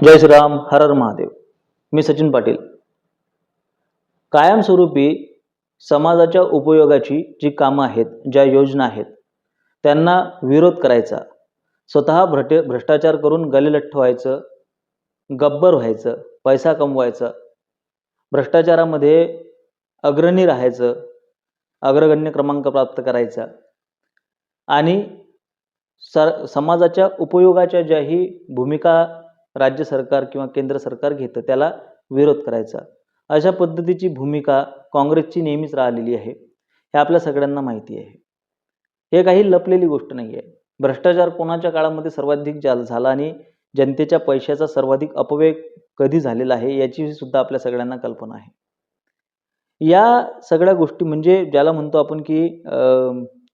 जय श्रीराम हर हर महादेव. मी सचिन पाटील. कायमस्वरूपी समाजाच्या उपयोगाची जी कामं आहेत ज्या योजना आहेत त्यांना विरोध करायचा स्वतः भ्रट भ्रष्टाचार करून गलेलठ्ठ व्हायचं गब्बर व्हायचं पैसा कमवायचा भ्रष्टाचारामध्ये अग्रणी राहायचं अग्रगण्य क्रमांक प्राप्त करायचा आणि सर समाजाच्या उपयोगाच्या ज्याही भूमिका राज्य सरकार किंवा केंद्र सरकार घेतं त्याला विरोध करायचा. अशा पद्धतीची भूमिका काँग्रेसची नेहमीच राहिलेली आहे. हे आपल्या सगळ्यांना माहिती आहे. हे काही लपलेली गोष्ट नाही आहे. भ्रष्टाचार कोणाच्या काळामध्ये सर्वाधिक जा झाला आणि जनतेच्या पैशाचा सर्वाधिक अपव्यय कधी झालेला आहे याची सुद्धा आपल्या सगळ्यांना कल्पना आहे. या सगळ्या गोष्टी म्हणजे ज्याला म्हणतो आपण की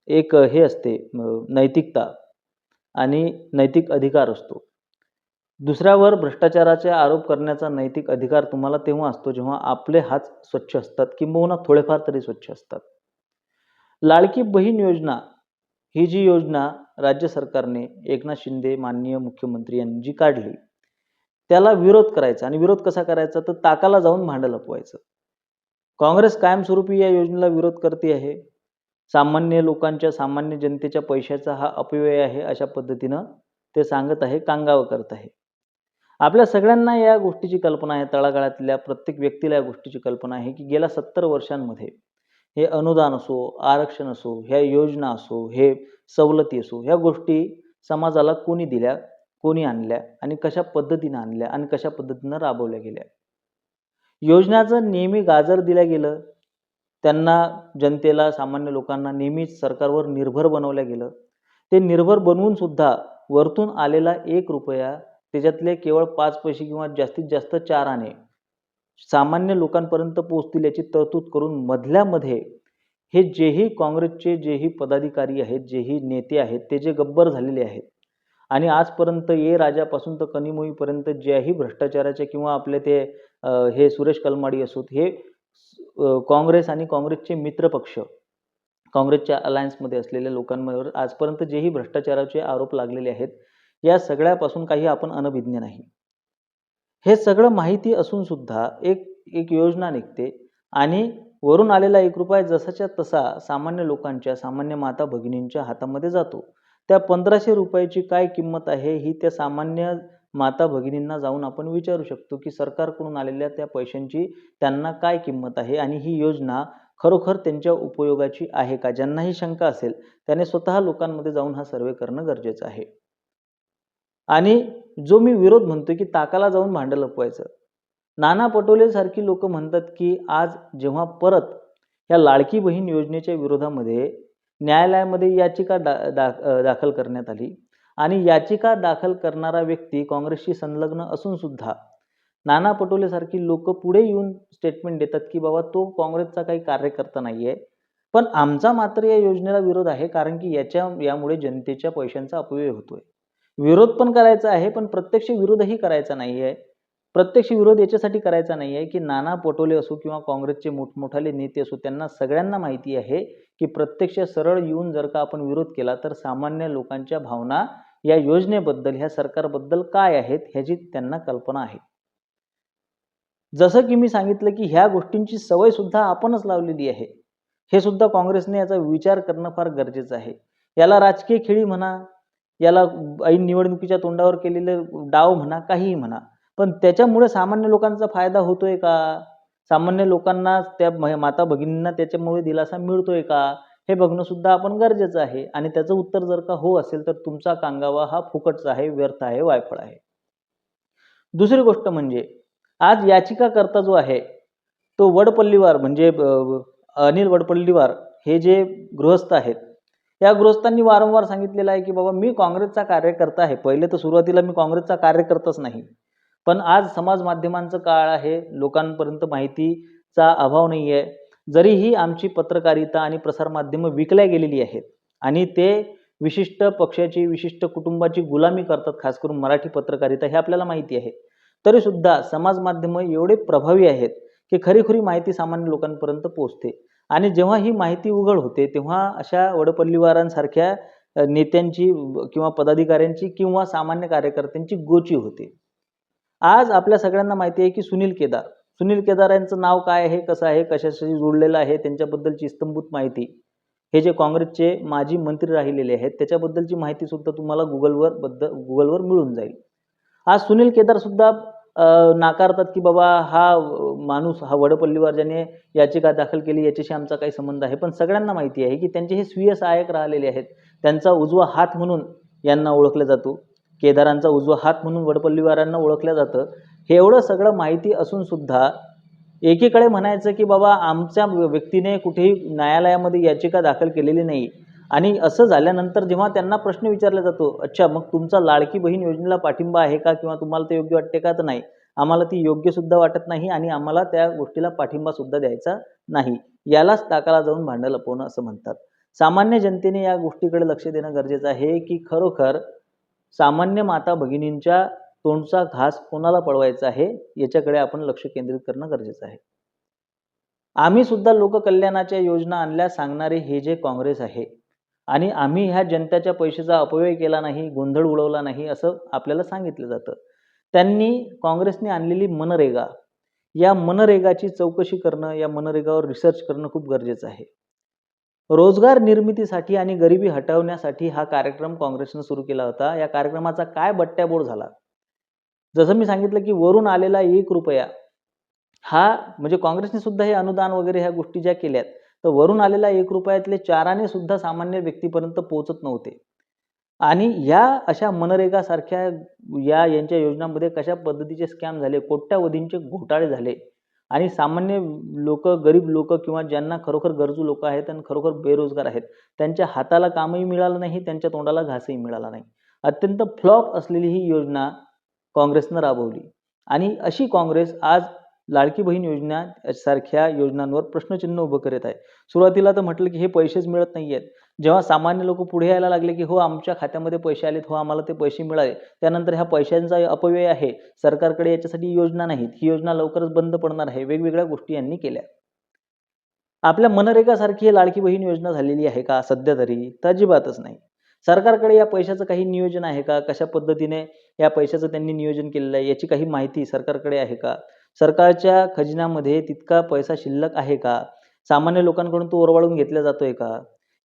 एक हे असते नैतिकता आणि नैतिक अधिकार असतो. दुसऱ्यावर भ्रष्टाचाराचे आरोप करण्याचा नैतिक अधिकार तुम्हाला तेव्हा असतो जेव्हा आपले हात स्वच्छ असतात किंबहुना थोडेफार तरी स्वच्छ असतात. लाडकी बहीण योजना ही जी योजना राज्य सरकारने एकनाथ शिंदे माननीय मुख्यमंत्री यांनी जी काढली त्याला विरोध करायचा आणि विरोध कसा करायचा? तर ताकाला जाऊन भांडं लपवायचं. काँग्रेस कायमस्वरूपी या योजनेला विरोध करते आहे. सामान्य लोकांच्या सामान्य जनतेच्या पैशाचा हा अपव्यय आहे अशा पद्धतीनं ते सांगत आहे कांगावं करत आहे. आपल्या सगळ्यांना या गोष्टीची कल्पना आहे तळागाळातल्या प्रत्येक व्यक्तीला या गोष्टीची कल्पना आहे की गेल्या सत्तर वर्षांमध्ये हे अनुदान असो आरक्षण असो ह्या योजना असो हे सवलती असो ह्या गोष्टी समाजाला कोणी दिल्या कोणी आणल्या आणि कशा पद्धतीनं आणल्या आणि कशा पद्धतीनं राबवल्या गेल्या? योजनाचं नेहमी गाजर दिलं गेलं. त्यांना जनतेला सामान्य लोकांना नेहमीच सरकारवर निर्भर बनवलं गेलं. ते निर्भर बनवून सुद्धा वरतून आलेला एक रुपया त्याच्यातले केवळ पाच पैसे किंवा जास्तीत जास्त चार आणे सामान्य लोकांपर्यंत पोहोचतील याची तरतूद करून मधल्यामध्ये हे जेही काँग्रेसचे जेही पदाधिकारी आहेत जेही नेते आहेत ते जे गब्बर झालेले आहेत आणि आजपर्यंत ये राजापासून तर कनिमोईपर्यंत ज्याही भ्रष्टाचाराच्या किंवा आपले ते हे सुरेश कलमाडी असोत हे काँग्रेस आणि काँग्रेसचे मित्रपक्ष काँग्रेसच्या अलायन्समध्ये असलेल्या लोकांवर आजपर्यंत जेही भ्रष्टाचाराचे आरोप लागलेले आहेत या सगळ्यापासून काही आपण अनभिज्ञ नाही. हे सगळं माहिती असून सुद्धा एक एक योजना निघते आणि वरून आलेला एक रुपया जसाच्या तसा सामान्य लोकांच्या सामान्य माता भगिनींच्या हातामध्ये जातो. त्या पंधराशे रुपयाची काय किंमत आहे ही त्या सामान्य माता भगिनींना जाऊन आपण विचारू शकतो की सरकारकडून आलेल्या त्या पैशांची त्यांना काय किंमत आहे आणि ही योजना खरोखर त्यांच्या उपयोगाची आहे का? ज्यांनाही शंका असेल त्याने स्वतः लोकांमध्ये जाऊन हा सर्वे करणं गरजेचं आहे. आणि जो मी विरोध म्हणतो की ताकाला जाऊन भांडं लपवायचं. नाना पटोलेसारखी लोक म्हणतात की आज जेव्हा परत या लाडकी बहीण योजनेच्या विरोधामध्ये न्यायालयामध्ये याचिका दा, दा दाखल करण्यात आली आणि याचिका दाखल करणारा व्यक्ती काँग्रेसशी संलग्न असून सुद्धा नाना पटोलेसारखी लोक पुढे येऊन स्टेटमेंट देतात की बाबा तो काँग्रेसचा काही कार्यकर्ता नाही आहे पण आमचा मात्र या योजनेला विरोध आहे कारण की याच्या यामुळे जनतेच्या पैशांचा अपव्यय होतोय. विरोध पण करायचा आहे पण प्रत्यक्ष विरोधही करायचा नाही आहे प्रत्यक्ष विरोध याच्यासाठी करायचा नाही आहे की नाना पटोले असो किंवा काँग्रेसचे मोठमोठाले नेते असो त्यांना सगळ्यांना माहिती आहे की प्रत्यक्ष सरळ येऊन जर का आपण विरोध केला तर सामान्य लोकांच्या भावना या योजनेबद्दल ह्या सरकारबद्दल काय आहेत ह्याची त्यांना कल्पना आहे. जसं की मी सांगितलं की ह्या गोष्टींची सवय सुद्धा आपणच लावलेली आहे. हे सुद्धा काँग्रेसने याचा विचार करणं फार गरजेचं आहे. याला राजकीय खेळी म्हणा याला ऐन निवडणुकीच्या तोंडावर केलेले डाव म्हणा काहीही म्हणा पण त्याच्यामुळे सामान्य लोकांचा फायदा होतोय का? सामान्य लोकांना त्या माता भगिनींना त्याच्यामुळे दिलासा मिळतोय का? हे बघणं सुद्धा आपण गरजेचं आहे. आणि त्याचं उत्तर जर का हो असेल तर तुमचा कांगावा हा फुकटचा आहे व्यर्थ आहे वायफळ आहे. दुसरी गोष्ट म्हणजे आज याचिकाकर्ता जो आहे तो वडपल्लीवार म्हणजे अनिल वडपल्लीवार हे जे गृहस्थ आहेत या गृहस्थांनी वारंवार सांगितलेलं आहे की बाबा मी काँग्रेसचा कार्यकर्ता आहे. पहिले तर सुरुवातीला मी काँग्रेसचा कार्यकर्ताच नाही. पण आज समाज माध्यमांचं काळ आहे. लोकांपर्यंत माहितीचा अभाव नाही आहे. जरीही आमची पत्रकारिता आणि प्रसारमाध्यमं विकल्या गेलेली आहेत आणि ते विशिष्ट पक्षाची विशिष्ट कुटुंबाची गुलामी करतात खास करून मराठी पत्रकारिता हे आपल्याला माहिती आहे. तरी सुद्धा समाज माध्यमं एवढे प्रभावी आहेत की खरीखुरी माहिती सामान्य लोकांपर्यंत पोहोचते. आणि जेव्हा ही माहिती उघड होते तेव्हा अशा वडपल्लीवारांसारख्या नेत्यांची किंवा पदाधिकाऱ्यांची किंवा सामान्य कार्यकर्त्यांची गोची होते. आज आपल्या सगळ्यांना माहिती आहे की सुनील केदार. सुनील केदार यांचं नाव काय आहे कसं आहे कशाशी जोडलेलं आहे त्यांच्याबद्दलची इस्तंभूत माहिती. हे जे काँग्रेसचे माजी मंत्री राहिलेले आहेत त्याच्याबद्दलची माहिती सुद्धा तुम्हाला गुगलवर बद्दल गुगलवर मिळून जाईल. आज सुनील केदार सुद्धा नाकारतात की बाबा हा माणूस हा वडपल्लीवर ज्याने याचिका दाखल केली याच्याशी आमचा काही संबंध आहे. पण सगळ्यांना माहिती आहे की त्यांचे हे स्वीय सहाय्यक राहिलेले आहेत. त्यांचा उजवा हात म्हणून यांना ओळखला जातो. केदारांचा उजवा हात म्हणून वडपल्लीवारांना ओळखलं जातं. हे एवढं सगळं माहिती असून सुद्धा एकीकडे म्हणायचं की बाबा आमच्या व्यक्तीने कुठेही न्यायालयामध्ये याचिका दाखल केलेली नाही. आणि असं झाल्यानंतर जेव्हा त्यांना प्रश्न विचारला जातो अच्छा मग तुमचा लाडकी बहीण योजनेला पाठिंबा आहे का किंवा तुम्हाला ते योग्य वाटते का? तर नाही. आम्हाला ती योग्य सुद्धा वाटत नाही आणि आम्हाला त्या गोष्टीला पाठिंबा सुद्धा द्यायचा नाही. यालाच ताकाला जाऊन भांडं लपवणं असं म्हणतात. सामान्य जनतेने या गोष्टीकडे लक्ष देणं गरजेचं आहे की खरोखर सामान्य माता भगिनींच्या तोंडचा घास कोणाला पळवायचा आहे याच्याकडे आपण लक्ष केंद्रित करणं गरजेचं आहे. आम्ही सुद्धा लोककल्याणाच्या योजना आणल्या सांगणारे हे जे काँग्रेस आहे आणि आम्ही ह्या जनतेच्या पैशाचा अपव्यय केला नाही गोंधळ उडवला नाही असं आपल्याला सांगितलं जातं. त्यांनी काँग्रेसने आणलेली मनरेगा. या मनरेगाची चौकशी करणं या मनरेगावर रिसर्च करणं खूप गरजेचं आहे. रोजगार निर्मितीसाठी आणि गरिबी हटवण्यासाठी हा कार्यक्रम काँग्रेसनं सुरू केला होता. या कार्यक्रमाचा काय बट्ट्याबोळ झाला? जसं मी सांगितलं की वरून आलेला एक रुपया हा म्हणजे काँग्रेसने सुद्धा हे अनुदान वगैरे ह्या गोष्टी ज्या केल्यात तर वरून आलेला एक रुपयातले चाराने सुद्धा सामान्य व्यक्तीपर्यंत पोहोचत नव्हते. आणि या अशा मनरेगासारख्या या यांच्या योजनांमध्ये कशा पद्धतीचे स्कॅम झाले कोट्यावधींचे घोटाळे झाले आणि सामान्य लोक गरीब लोक किंवा ज्यांना खरोखर गरजू लोक आहेत आणि खरोखर बेरोजगार आहेत त्यांच्या हाताला कामही मिळालं नाही त्यांच्या तोंडाला घासही मिळाला नाही. अत्यंत फ्लॉप असलेली ही योजना काँग्रेसनं राबवली. आणि अशी काँग्रेस आज लाडकी बहीण योजना सारख्या योजनांवर प्रश्नचिन्ह उभं करत आहे. सुरुवातीला तर म्हटलं की हे पैसेच मिळत नाही आहेत जेव्हा सामान्य लोक पुढे यायला लागले की हो आमच्या खात्यामध्ये पैसे आलेत हो आम्हाला ते पैसे मिळाले. त्यानंतर ह्या पैशांचा अपव्यय आहे. सरकारकडे याच्यासाठी योजना नाहीत. ही योजना लवकरच बंद पडणार आहे. वेगवेगळ्या गोष्टी यांनी केल्या. आपल्या मनरेगासारखी लाडकी बहीण योजना झालेली आहे का? सध्या तरी तर अजिबातच नाही. सरकारकडे या पैशाचं काही नियोजन आहे का? कशा पद्धतीने या पैशाचं त्यांनी नियोजन केलेलं आहे? याची काही माहिती सरकारकडे आहे का? सरकारच्या खजिन्यामध्ये तितका पैसा शिल्लक आहे का? सामान्य लोकांकडून तो ओरवाळून घेतला जातोय का?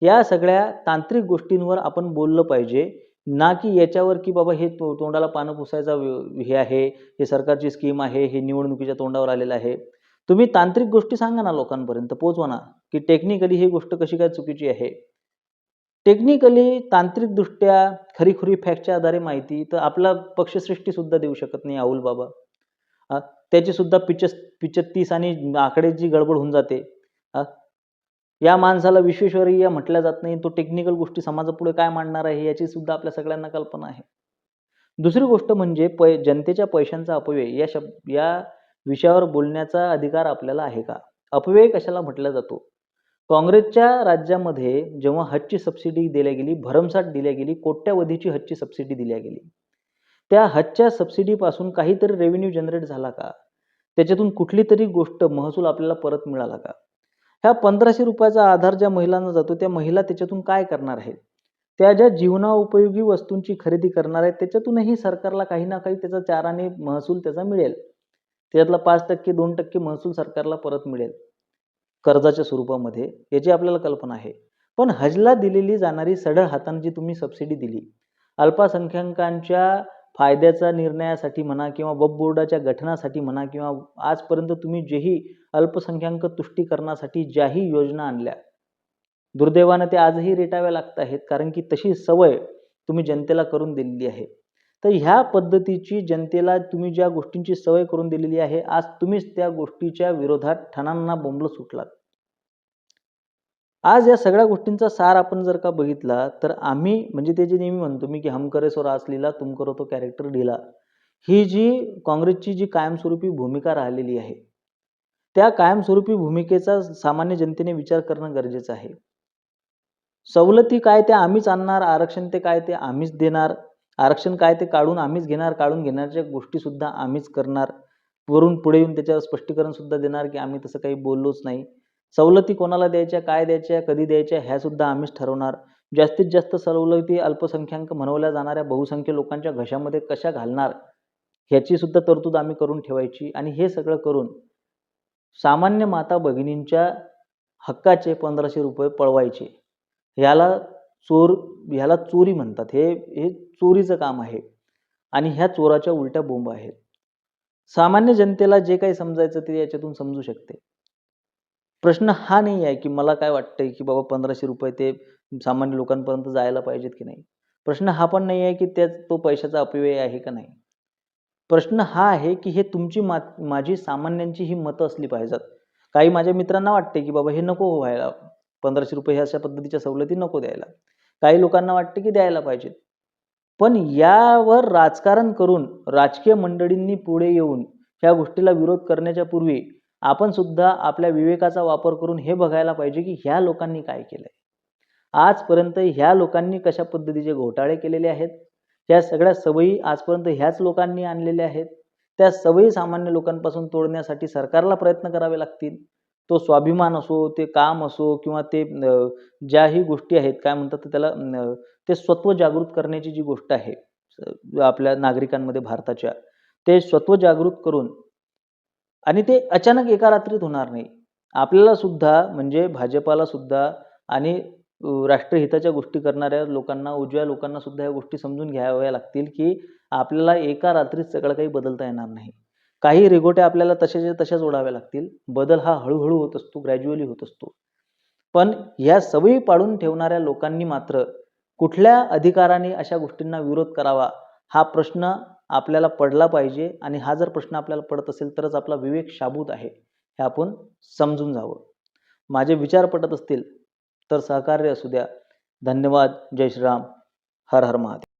या सगळ्या तांत्रिक गोष्टींवर आपण बोललं पाहिजे. ना की याच्यावर की बाबा हे तो तोंडाला पानं पुसायचा हे आहे हे सरकारची स्कीम आहे हे निवडणुकीच्या तोंडावर आलेलं आहे. तुम्ही तांत्रिक गोष्टी सांगा ना लोकांपर्यंत पोहोचवा ना की टेक्निकली ही गोष्ट कशी काय चुकीची आहे? टेक्निकली तांत्रिकदृष्ट्या खरीखुरी फॅक्टच्या आधारे माहिती तर आपला पक्षश्रेष्ठी सुद्धा देऊ शकत नाही आहुल बाबा. त्याचीसुद्धा त्याची पिचस पिचत्तीस आणि आकड्याची गडबड होऊन जाते. या माणसाला विश्वेश्वरीय म्हटल्या जात नाही. तो टेक्निकल गोष्टी समाजापुढे काय मांडणार आहे याची सुद्धा आपल्या सगळ्यांना कल्पना आहे. दुसरी गोष्ट म्हणजे पै जनतेच्या पैशांचा अपव्यय. या शब्द या विषयावर बोलण्याचा अधिकार आपल्याला आहे का? अपव्यय कशाला म्हटला जातो? काँग्रेसच्या राज्यामध्ये जेव्हा हजची सबसिडी दिल्या गेली भरमसाठ दिल्या गेली कोट्यावधीची हजची सबसिडी दिल्या गेली. त्या हजच्या सबसिडीपासून काहीतरी रेव्हेन्यू जनरेट झाला का? त्याच्यातून कुठली तरी गोष्ट महसूल आपल्याला परत मिळाला का? ह्या पंधराशे रुपयाचा आधार ज्या महिलांना जातो त्या महिला त्याच्यातून काय करणार आहेत? त्या ज्या जीवनाउपयोगी वस्तूंची खरेदी करणार आहेत त्याच्यातूनही सरकारला काही ना काही त्याचा चाराने महसूल त्याचा मिळेल. त्याच्यातला पाच टक्के दोन टक्के महसूल सरकारला परत मिळेल. कर्जाच्या स्वरूपामध्ये याची आपल्याला कल्पना आहे. पण हजला दिलेली जाणारी सढळ हाताने जी तुम्ही सबसिडी दिली अल्पसंख्याकांच्या फायद्याचा निर्णयासाठी म्हणा किंवा वब बोर्डाच्या गठनासाठी म्हणा किंवा आजपर्यंत तुम्ही जेही अल्पसंख्याक तुष्टीकरणासाठी ज्याही योजना आणल्या दुर्दैवानं ते आजही रेटाव्या लागत आहेत कारण की तशी सवय तुम्ही जनतेला करून दिलेली आहे. तर ह्या पद्धतीची जनतेला तुम्ही ज्या गोष्टींची सवय करून दिलेली आहे आज तुम्हीच त्या गोष्टीच्या विरोधात ठणांना बोंबलं सुटलात. आज या सगळ्या गोष्टींचा सार आपण जर का बघितला तर आम्ही म्हणजे ते जे नेहमी म्हणतो मी की हम करे सो रास लीला तुम करो तो कॅरेक्टर ढिला ही जी काँग्रेसची जी कायमस्वरूपी भूमिका राहिलेली आहे त्या कायमस्वरूपी भूमिकेचा सामान्य जनतेने विचार करणं गरजेचं आहे. सवलती काय ते आम्हीच आणणार आरक्षण ते काय ते आम्हीच देणार आरक्षण काय ते काढून आम्हीच घेणार काढून घेण्याच्या गोष्टी सुद्धा आम्हीच करणार वरून पुढे येऊन त्याच्यावर स्पष्टीकरण सुद्धा देणार की आम्ही तसं काही बोललोच नाही. सवलती कोणाला द्यायच्या काय द्यायच्या कधी द्यायच्या ह्या सुद्धा आम्हीच ठरवणार. जास्तीत जास्त सवलती अल्पसंख्याक म्हणवल्या जाणाऱ्या बहुसंख्य लोकांच्या घशामध्ये कशा घालणार? ह्याची सुद्धा तरतूद आम्ही करून ठेवायची आणि हे सगळं करून सामान्य माता भगिनींच्या हक्काचे पंधराशे रुपये पळवायचे. ह्याला चोर ह्याला चोरी म्हणतात. हे हे चोरीचं काम आहे आणि ह्या चोराच्या उलट्या बोंब आहेत. सामान्य जनतेला जे काही समजायचं ते याच्यातून समजू शकते. प्रश्न हा नाही आहे की मला काय वाटतंय की बाबा पंधराशे रुपये ते सामान्य लोकांपर्यंत जायला पाहिजेत की नाही. प्रश्न हा पण नाही आहे की त्या तो पैशाचा अपव्यय आहे का नाही. प्रश्न हा आहे की हे तुमची मा माझी सामान्यांची ही मतं असली पाहिजेत. काही माझ्या मित्रांना वाटते की बाबा हे नको व्हायला. पंधराशे रुपये हे अशा पद्धतीच्या सवलती नको द्यायला. काही लोकांना वाटते की द्यायला पाहिजेत. पण यावर राजकारण करून राजकीय मंडळींनी पुढे येऊन ह्या गोष्टीला विरोध करण्याच्या पूर्वी आपण सुद्धा आपल्या विवेकाचा वापर करून हे बघायला पाहिजे की ह्या लोकांनी काय केलंय. आजपर्यंत ह्या लोकांनी कशा पद्धतीचे घोटाळे केलेले आहेत? त्या सगळ्या सवयी आजपर्यंत ह्याच लोकांनी आणलेल्या आहेत? त्या सवयी सामान्य लोकांपासून तोडण्यासाठी सरकारला प्रयत्न करावे लागतील? तो स्वाभिमान असो ते काम असो किंवा ते ज्याही गोष्टी आहेत काय म्हणतात त्याला ते स्वत्व जागृत करण्याची जी गोष्ट आहे आपल्या नागरिकांमध्ये भारताच्या ते स्वत्व जागृत करून आणि ते अचानक एका रात्रीत होणार नाही. आपल्याला सुद्धा म्हणजे भाजपाला सुद्धा आणि राष्ट्रहिताच्या गोष्टी करणाऱ्या लोकांना उजव्या लोकांना सुद्धा या गोष्टी समजून घ्याव्या लागतील की आपल्याला एका रात्रीत सगळं काही बदलता येणार नाही. काही रेगोट्या आपल्याला तशाच्या तशाच ओढाव्या लागतील. बदल हा हळूहळू होत असतो ग्रॅज्युअली होत असतो. पण या सवयी पाडून ठेवणाऱ्या लोकांनी मात्र कुठल्या अधिकाराने अशा गोष्टींना विरोध करावा हा प्रश्न आपल्याला पडला पाहिजे आणि हा जर प्रश्न आपल्याला पडत असेल तरच आपला विवेक शाबूत आहे हे आपण समजून जावं. माझे विचार पटत असतील तर सहकार्य असू द्या. धन्यवाद. जय श्रीराम. हर हर महादेव.